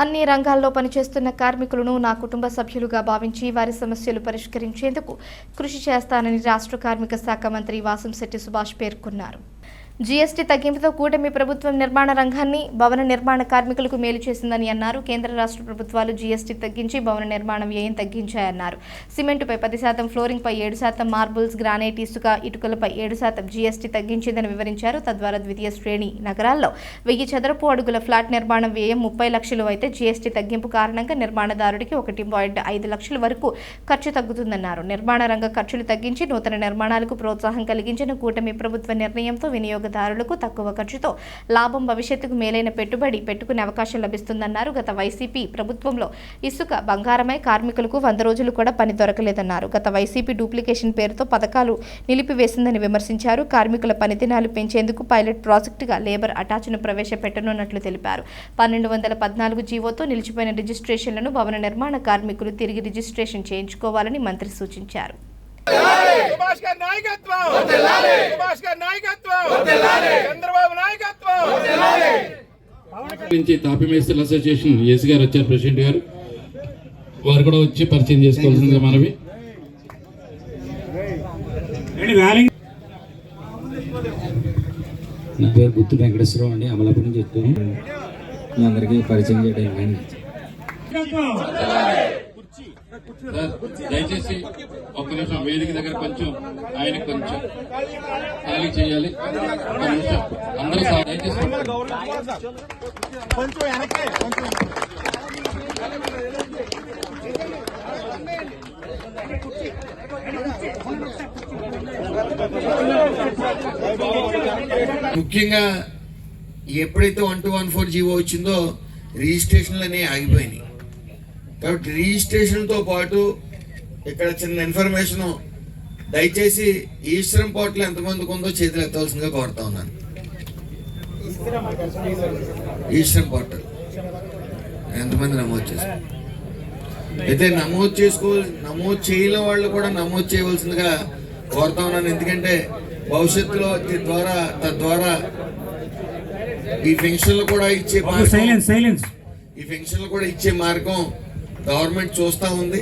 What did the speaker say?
అన్ని రంగాల్లో పనిచేస్తున్న కార్మికులను నా కుటుంబ సభ్యులుగా భావించి వారి సమస్యలు పరిష్కరించేందుకు కృషి చేస్తానని రాష్ట్ర కార్మిక శాఖ మంత్రి వాసంశెట్టి సుభాష్ పేర్కొన్నారు. జీఎస్టీ తగ్గింపుతో కూటమి ప్రభుత్వం నిర్మాణ రంగాన్ని భవన నిర్మాణ కార్మికులకు మేలు చేసిందని అన్నారు. కేంద్ర రాష్ట్ర ప్రభుత్వాలు జీఎస్టీ తగ్గించి భవన నిర్మాణ వ్యయం తగ్గించాయన్నారు. సిమెంటుపై పది శాతం ఫ్లోరింగ్పై ఏడు శాతం మార్బుల్స్ గ్రానైట్ ఇసుక ఇటుకలపై ఏడు శాతం జీఎస్టీ తగ్గించిందని వివరించారు. తద్వారా ద్వితీయ శ్రేణి నగరాల్లో వెయ్యి చదరపు అడుగుల ఫ్లాట్ నిర్మాణం వ్యయం ముప్పై లక్షలు అయితే జీఎస్టీ తగ్గింపు కారణంగా నిర్మాణదారుడికి ఒకటి పాయింట్ ఐదు లక్షల వరకు ఖర్చు తగ్గుతుందన్నారు. నిర్మాణ రంగ ఖర్చులు తగ్గించి నూతన నిర్మాణాలకు ప్రోత్సాహం కలిగించిన కూటమి ప్రభుత్వ నిర్ణయంతో వినియోగదారులకు తక్కువ ఖర్చుతో లాభం భవిష్యత్తుకు మేలైన పెట్టుబడి పెట్టుకునే అవకాశం లభిస్తుందన్నారు. గత వైసీపీ ప్రభుత్వంలో ఇసుక బంగారమై కార్మికులకు వంద రోజులు కూడా పని దొరకలేదన్నారు. గత వైసీపీ డూప్లికేషన్ పేరుతో పథకాలు నిలిపివేసిందని విమర్శించారు. కార్మికుల పనిదినాలు పెంచేందుకు పైలట్ ప్రాజెక్టుగా లేబర్ అటాచ్ను ప్రవేశపెట్టనున్నట్లు తెలిపారు. పన్నెండు వందల పద్నాలుగు జీవోతో నిలిచిపోయిన రిజిస్ట్రేషన్లను భవన నిర్మాణ కార్మికులు తిరిగి రిజిస్ట్రేషన్ చేయించుకోవాలని మంత్రి సూచించారు. సుభాష్ గారి నాయకత్వం. సుభాష్ గారి నాయకత్వం. చంద్రబాబు నాయకత్వం. నుంచి తాపీ మేస్త్రుల అసోసియేషన్ ఎస్ గారు వచ్చారు ప్రెసిడెంట్ గారు. వారు కూడా వచ్చి పరిచయం చేసుకోవాల్సిందిగా మనవి. నా పేరు గుత్తు వెంకటేశ్వరరావు అండి అమలాపురం నుంచి చెప్తాను మీ అందరికీ పరిచయం చేయడం కానీ సార్, దయచేసి ఒక్క నిమిషం వేదిక దగ్గర కొంచెం ఆయన కొంచెం ఖాళీ చేయాలి. అందరూ సార్ దయచేసి కొంచెం వెనక్కి కొంచెం ముఖ్యంగా ఎప్పుడైతే one two one four GO వచ్చిందో రిజిస్ట్రేషన్లు అనేవి ఆగిపోయినాయి. కాబట్టి రిజిస్ట్రేషన్తో పాటు ఇక్కడ చిన్న ఇన్ఫర్మేషన్ దయచేసి ఈశ్వరం పోర్టల్ ఎంతమందికి ఉందో చేతులు ఎత్తవలసిందిగా కోరుతా ఉన్నాను. ఈశ్వరం పోర్టల్ ఎంతమంది నమోదు చేసుకో అయితే నమోదు చేసుకో నమోదు చేయని వాళ్ళు కూడా నమోదు చేయవలసిందిగా కోరుతా ఉన్నాను. ఎందుకంటే భవిష్యత్తులో ద్వారా తద్వారా ఈ పెన్షన్లు కూడా ఇచ్చే సైలెన్స్ సైలెన్స్ ఈ పెన్షన్లు కూడా ఇచ్చే మార్గం గవర్నమెంట్ చూస్తూ ఉంది.